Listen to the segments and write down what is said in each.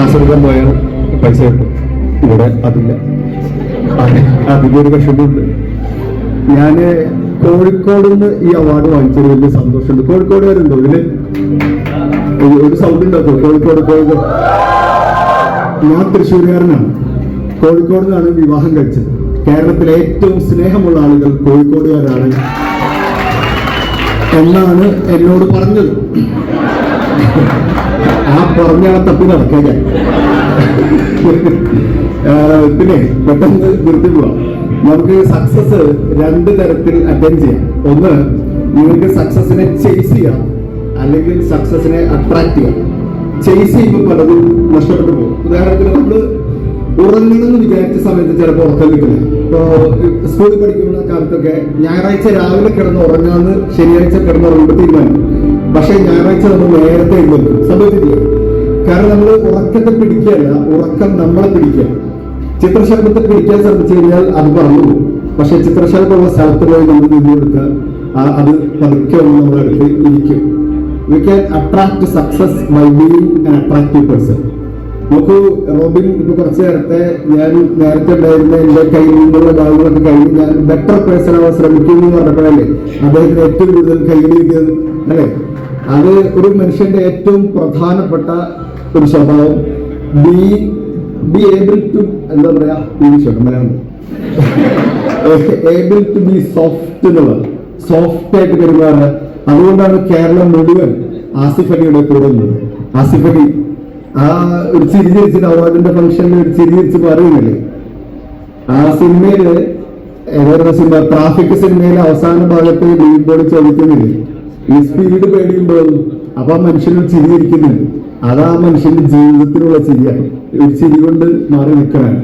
Class എടുക്കാൻ പോയാൽ പൈസ കിട്ടും. ഇവിടെ അതില്ല. അതിന്റെ ഒരു വിഷമമുണ്ട്. ഞാൻ കോഴിക്കോട് നിന്ന് ഈ അവാർഡ് വാങ്ങിച്ചത് വലിയ സന്തോഷമുണ്ട്. കോഴിക്കോട് വരുന്നുണ്ടോ ഇതിൽ? ഒരു സൗണ്ട് ഉണ്ടാക്കും കോഴിക്കോട് കോഴിക്കോട്. ഞാൻ തൃശ്ശൂരുകാരനാണ്. കോഴിക്കോട് നിന്നാണ് വിവാഹം കഴിച്ചത്. കേരളത്തിലെ ഏറ്റവും സ്നേഹമുള്ള ആളുകൾ കോഴിക്കോടുകാരാണ്. എന്നാണ് എന്നോട് പറഞ്ഞത്. ആ പറഞ്ഞാളെ തപ്പി നടക്കുക പിന്നെ പെട്ടെന്ന് നിർത്തി പോവാം. നമുക്ക് സക്സസ് രണ്ട് തരത്തിൽ അറ്റൻഡ് ചെയ്യാം. ഒന്ന് നിങ്ങൾക്ക് സക്സസിനെ ചേസ് ചെയ്യാം. അല്ലെങ്കിൽ സക്സസിനെ അട്രാക്ട് ചെയ്യാം. ചേസ് ചെയ്യുമ്പോൾ പലതും നഷ്ടപ്പെട്ടു പോകും. ഉദാഹരണത്തിന് നമ്മൾ ഉറങ്ങണമെന്ന് വിചാരിച്ച സമയത്ത് ചിലപ്പോൾ ഉറക്കം കിട്ടില്ല. ഇപ്പോൾ സ്കൂളിൽ പഠിക്കുന്ന കാലത്തൊക്കെ ഞായറാഴ്ച രാവിലെ കിടന്ന് ഉറങ്ങാന്ന് ശനിയാഴ്ച കിടന്ന് ഉറങ്ങുമ്പോൾ തീരുമാനം പക്ഷേ ഞായറാഴ്ച നമ്മൾ നേരത്തെ എഴുന്നേൽക്കും. സംഭവിച്ചിട്ടില്ല കാരണം നമ്മൾ ഉറക്കത്തെ പിടിക്കുകയല്ല ഉറക്കം നമ്മളെ പിടിക്കുക. ചിത്രശലഭത്തെ പിടിക്കാൻ ശ്രമിച്ചു കഴിഞ്ഞാൽ അത് പറഞ്ഞു. പോകും പക്ഷെ ചിത്രശലഭമുള്ള സ്ഥലത്ത് പോയി നമ്മൾ ഇത് കൊടുക്കുക ആ- അത് പതുക്കെ ഒന്ന് നമ്മുടെ അടുത്ത് ഇരിക്കും. We can attract success by being an attractive person നോക്കൂ റോബിൻ ഇപ്പൊ കുറച്ച് നേരത്തെ ഞാൻ നേരത്തെ ഉണ്ടായിരുന്ന എന്റെ കയ്യിൽ നിന്നുള്ള ഭാഗങ്ങളൊക്കെ കഴിഞ്ഞ് ഞാൻ ബെറ്റർ പേഴ്സൺ ആവാൻ ശ്രമിക്കുന്നു എന്ന് പറഞ്ഞപ്പോഴല്ലേ അദ്ദേഹത്തിന് ഏറ്റവും കൂടുതൽ കയ്യിൽ അല്ലെ? അത് ഒരു മനുഷ്യന്റെ ഏറ്റവും പ്രധാനപ്പെട്ട ഒരു സ്വഭാവം. ബി ബി ഏബിൾ ടു എന്താ പറയാ? Malayalam able to be soft എന്നുള്ളത്. സോഫ്റ്റ് ആയിട്ട് പെരുമാറുക അതുകൊണ്ടാണ് കേരളം മുഴുവൻ ആസിഫ് അലിയുടെ കൂടെ ഉള്ളത് ആസിഫ് അലി ആ ഒരു ചിരി ചിരിച്ചിട്ട് അവാർഡിന്റെ ഫംഗ്ഷനിൽ ഒരു ചിരി ചിരിച്ച് പറയുന്നില്ലേ? ആ സിനിമയിൽ ഏതായിരുന്നു സിനിമ ട്രാഫിക് സിനിമയിലെ അവസാന ഭാഗത്ത് ലീബോർഡ് ചോദിക്കുന്നില്ലേ? ഈ സ്പീഡ് പേടിയുമ്പോൾ അപ്പൊ ആ മനുഷ്യന് ചിരി ഇരിക്കുന്നുണ്ട് അതാ ആ മനുഷ്യന്റെ ജീവിതത്തിലുള്ള ചിരിയാണ് ഒരു ചിരി കൊണ്ട് മാറി നിൽക്കണം.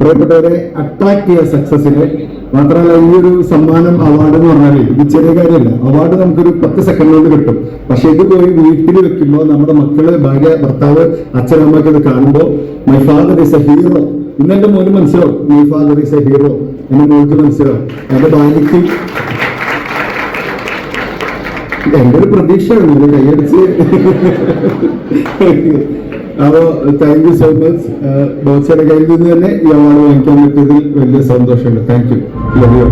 പ്രിയപ്പെട്ടവരെ അട്രാക്ട് ചെയ്യുക സക്സസിനെ മാത്രമല്ല ഈ ഒരു സമ്മാനം അവാർഡ് എന്ന് പറഞ്ഞാൽ ഇത് ചെറിയ കാര്യമല്ല. അവാർഡ് നമുക്കൊരു പത്ത് സെക്കൻഡ് കൊണ്ട് കിട്ടും. പക്ഷെ ഇത് പോയി വീട്ടിൽ വെക്കുമ്പോൾ നമ്മുടെ മക്കൾ ഭാര്യ ഭർത്താവ് അച്ഛനമ്മയ്ക്ക് ഇത് കാണുമ്പോൾ my father is a hero ഇന്ന് എന്റെ മോന് മനസ്സിലാവും. My father is a hero എന്റെ മോൾക്ക് മനസ്സിലാവും. എന്റെ ഭാര്യയ്ക്ക് എന്റെ ഒരു പ്രതീക്ഷയാണ് ഇത് കൈയടിച്ച്. അപ്പോ താങ്ക് യു സോ മച്ച് ബോച്ചയുടെ കയ്യിൽ നിന്ന് തന്നെ ഈ അവാർഡ് വാങ്ങിക്കാൻ പറ്റിയതിൽ വലിയ സന്തോഷമുണ്ട്. Thank you love you